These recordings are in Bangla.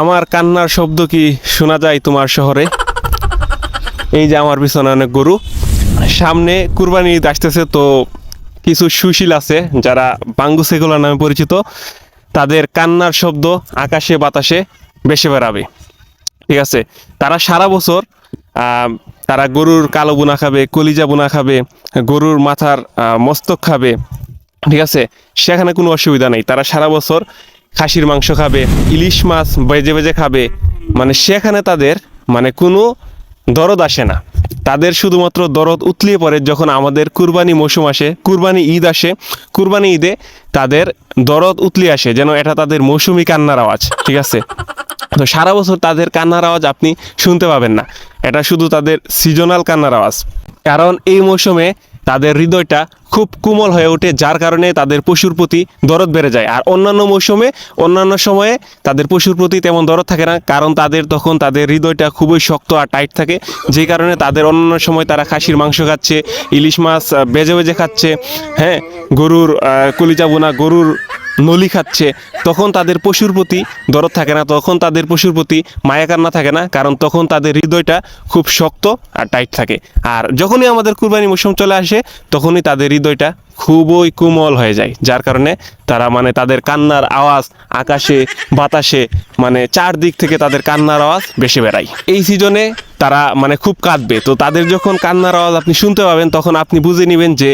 আমার কান্নার শব্দ কি শোনা যায় তোমার শহরে? এই যে আমার পিছনে অনেক গরু। সামনে কুরবানি ঈদ আসতেছে, তো কিছু সুশীল আছে যারা বাঙ্গু সেগুলা নামে পরিচিত। তাদের কান্নার শব্দ আকাশে, বাতাসে বেসে বেড়াবে। ঠিক আছে? তারা সারা বছর তারা গরুর কালো বোনা খাবে, কলিজা বোনা খাবে, গরুর মাথার মস্তক খাবে। ঠিক আছে? সেখানে কোনো অসুবিধা নেই। তারা সারা বছর খাসির মাংস খাবে, ইলিশ মাছ বেজে বেজে খাবে। মানে সেখানে তাদের মানে কোনো দরদ আসে না। তাদের শুধুমাত্র দরদ উতলিয়ে পড়ে যখন আমাদের কুরবানি মৌসুম আসে, কুরবানি ঈদ আসে। কুরবানি ঈদে তাদের দরদ উতলিয়ে আসে যেন এটা তাদের মৌসুমি কান্নার আওয়াজ, ঠিক আছে? তো সারা বছর তাদের কান্নার আওয়াজ আপনি শুনতে পাবেন না। এটা শুধু তাদের সিজনাল কান্নার আওয়াজ। কারণ এই মৌসুমে তাদের হৃদয়টা খুব কোমল হয়ে ওঠে, যার কারণে তাদের পশুর প্রতি দরদ বেড়ে যায়। আর অন্যান্য মৌসুমে, অন্যান্য সময়ে তাদের পশুর প্রতি তেমন দরদ থাকে না, কারণ তাদের তখন তাদের হৃদয়টা খুবই শক্ত আর টাইট থাকে, যে কারণে তাদের অন্যান্য সময় তারা খাসির মাংস খাচ্ছে, ইলিশ মাছ বেজে বেজে খাচ্ছে হ্যাঁ গরুর কলিজা বোনা গরুর নলি খাচ্ছে, তখন তাদের পশুর প্রতি দরদ থাকে না, তখন তাদের পশুর প্রতি মায়া কান্না থাকে না, কারণ তখন তাদের হৃদয়টা খুব শক্ত আর টাইট থাকে। আর যখনই আমাদের কুরবানি মৌসুম চলে আসে, তখনই তাদের হৃদয়টা খুবই কোমল হয়ে যায়, যার কারণে তারা মানে তাদের কান্নার আওয়াজ আকাশে, বাতাসে মানে চারদিক থেকে তাদের কান্নার আওয়াজ বেশি বেড়ায়। এই সিজনে তারা মানে খুব কাঁদবে। তো তাদের যখন কান্নার আওয়াজ আপনি শুনতে পাবেন, তখন আপনি বুঝে নেবেন যে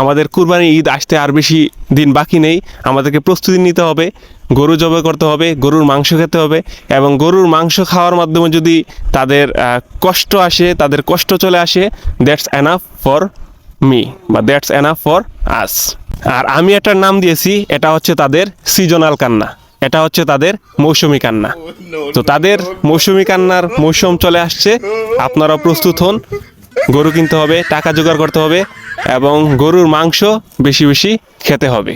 আমাদের কুরবানি ঈদ আসতে আর বেশি দিন বাকি নেই। আমাদেরকে প্রস্তুতি নিতে হবে, গরু জবাই করতে হবে, গরুর মাংস খেতে হবে এবং গরুর মাংস খাওয়ার মাধ্যমে যদি তাদের কষ্ট আসে, তাদের কষ্ট চলে আসে দ্যাটস এনাফ ফর মি বা দ্যাটস এনাফ ফর আস আর আমি এটার নাম দিয়েছি, এটা হচ্ছে তাদের সিজনাল কান্না, এটা হচ্ছে তাদের মৌসুমি কান্না। তো তাদের মৌসুমি কান্নার মৌসুম চলে আসছে আপনারা প্রস্তুত হন, গরু কিনতে হবে, টাকা জোগাড় করতে হবে এবং গরুর মাংস বেশি বেশি খেতে হবে।